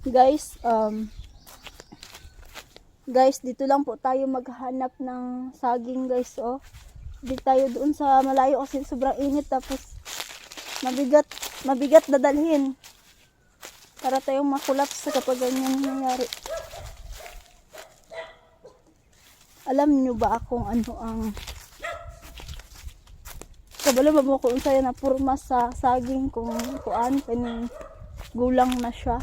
Guys, um, guys, dito lang po tayo maghanap ng saging guys, oh. Di tayo doon sa malayo kasi sobrang init tapos mabigat, mabigat dadalhin. Para tayong makulaps kapag ganyan nangyari. Alam nyo ba kung ano ang kabalo ba mo kung sa'yo na purma sa saging kung kuan kaning gulang na siya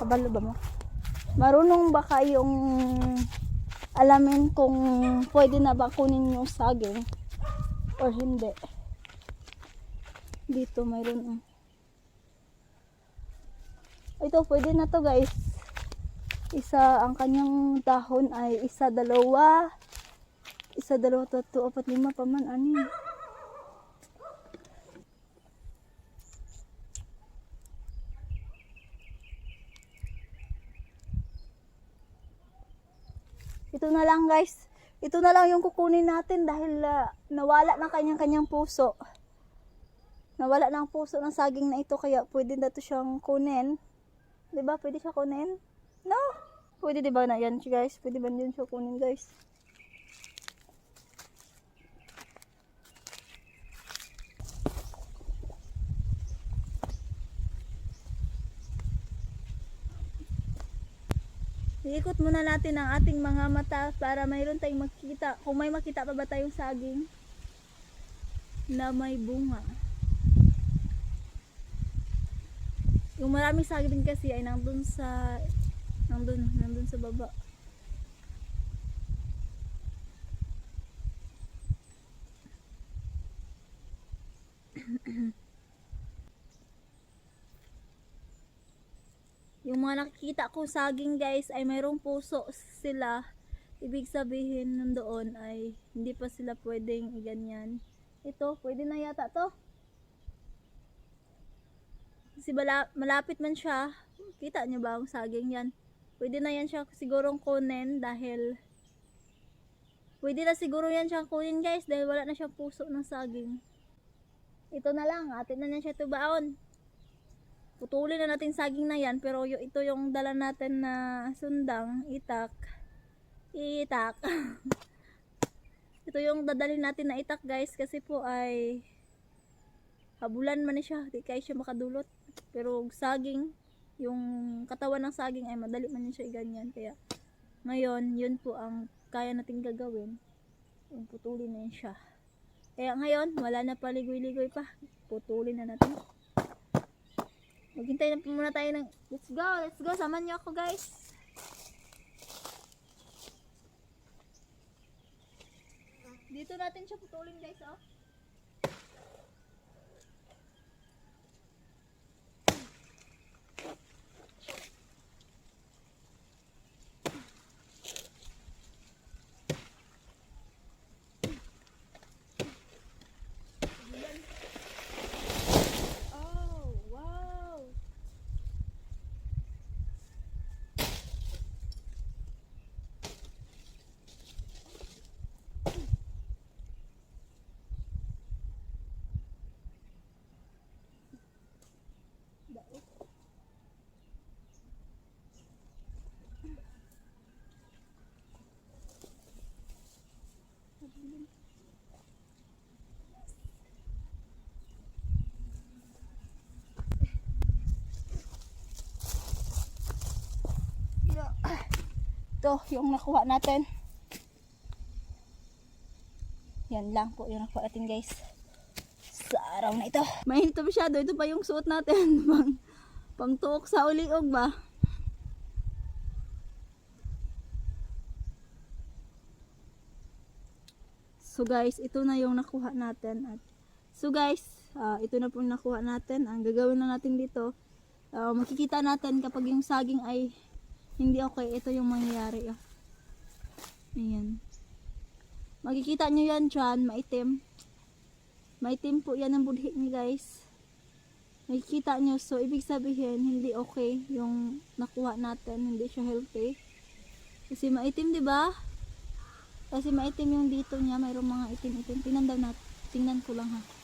kabalo ba mo. Marunong ba kayong alamin kung pwede na ba kunin yung saging or hindi? Dito mayroon. Oh. ito pwede na to guys. Isa ang kanyang dahon ay isa dalawa. Isa dalawa tatlo apat lima pa man ito na lang guys. Ito na lang yung kukunin natin dahil ah, nawala na kanyang kanyang puso. Nawala na ang puso ng saging na ito kaya pwede na to siyang kunin. Di ba pwede siya kunin? No? Pwede di ba na yan guys? Pwede ba yun siya kunin guys Iikot muna natin ang ating mga mata para mayroon tayong makita. Kung may makita pa ba tayong saging na may bunga. Yung maraming saging kasi ay nandun sa nandun, nandun sa baba. Yung mga nakikita ko saging guys ay mayroong puso sila. Ibig sabihin nandoon ay hindi pa sila pwedeng iganyan. Ito, pwede na yata to. Kasi bala, malapit man siya. Kita niyo ba ang saging yan? Pwede na yan siya sigurong kunin dahil pwede na siguro yan siyang kunin guys dahil wala na siyang puso ng saging. Ito na lang, atin na yan siya tubaon putulin na natin saging na yan pero ito yung dala natin na sundang. Itak. Itak. Ito yung dadalhin natin na itak guys kasi po ay habulan man siya di kaya siya makadulot. Pero saging yung katawan ng saging ay madali man siya iganyan. Kaya ngayon yun po ang kaya natin gagawin. Yung putulin na yun siya. Kaya ngayon wala na paligoy-ligoy pa. Putulin na natin Maghintay na muna tayo ng... Let's go! Let's go! Samahan niyo ako guys! Dito natin siya putulin guys. Oh, wow! Daot. Ito, yung nakuha natin. Yan lang po yung nakuha natin guys. Sa araw na ito. Mainit na masyado. Ito pa yung suot natin. pang, pang tuok sa uliog ba? So guys, ito na yung nakuha natin. At, so guys, ah, ito na po nakuha natin. Ang gagawin na natin dito, ah, makikita natin kapag yung saging ay hindi okay, ito yung mangyayari. Oh. Ayan. Makikita nyo yan dyan, maitim. Maitim po yan ang budhi ni guys. Makikita nyo, so ibig sabihin, hindi okay yung nakuha natin, hindi siya healthy. Kasi maitim, ba? Kasi maitim yung dito niya, mayroong mga itim-itim. Tingnan daw natin, tingnan ko lang ha.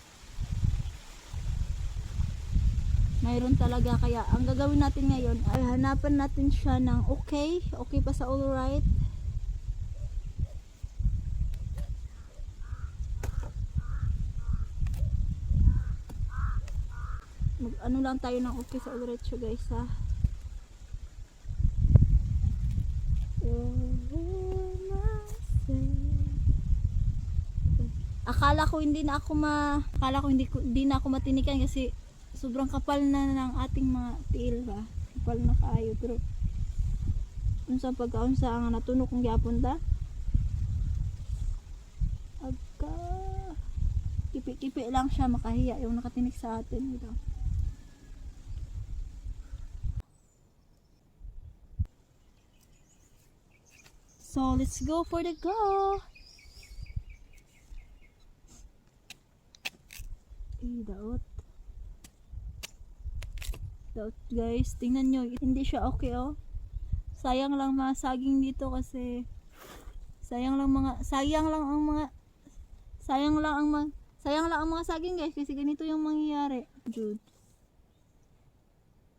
Mayroon talaga. Kaya ang gagawin natin ngayon ay hanapan natin siya ng okay. Okay pa sa alright mag ano lang tayo ng okay sa alright siya guys ha? Akala ko hindi na ako ma akala ko hindi, hindi na ako matinikan kasi sobrang kapal na ng ating mga tiil ba kapal na kaayo pero unsa pagkaunsa ang natunog kong gyapon ta agka kipi-kipi lang siya makahiya yung nakatinik sa atin ito So, let's go for the go. Eh, Daot, guys. Tingnan nyo. Hindi siya okay, oh. Sayang lang mga saging dito kasi sayang lang mga sayang lang ang mga sayang lang ang mga sayang lang ang mga saging guys kasi ganito yung mangyayari. Jude.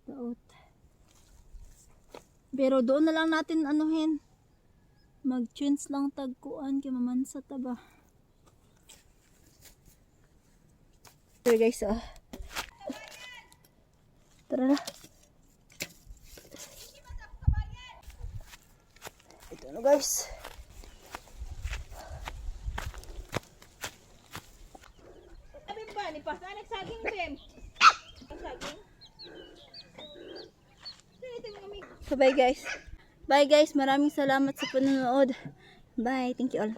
Daot. Pero doon na lang natin anuhin mag-tunes lang tagkuan kay mamansa ta ba Tara guys ah Tara na. Ito na guys. Sabi ba, ni Pas, ah, nagsaging, Bem. Nagsaging? Dito yung mga So bye guys. Bye guys. Maraming salamat sa panonood. Bye. Thank you all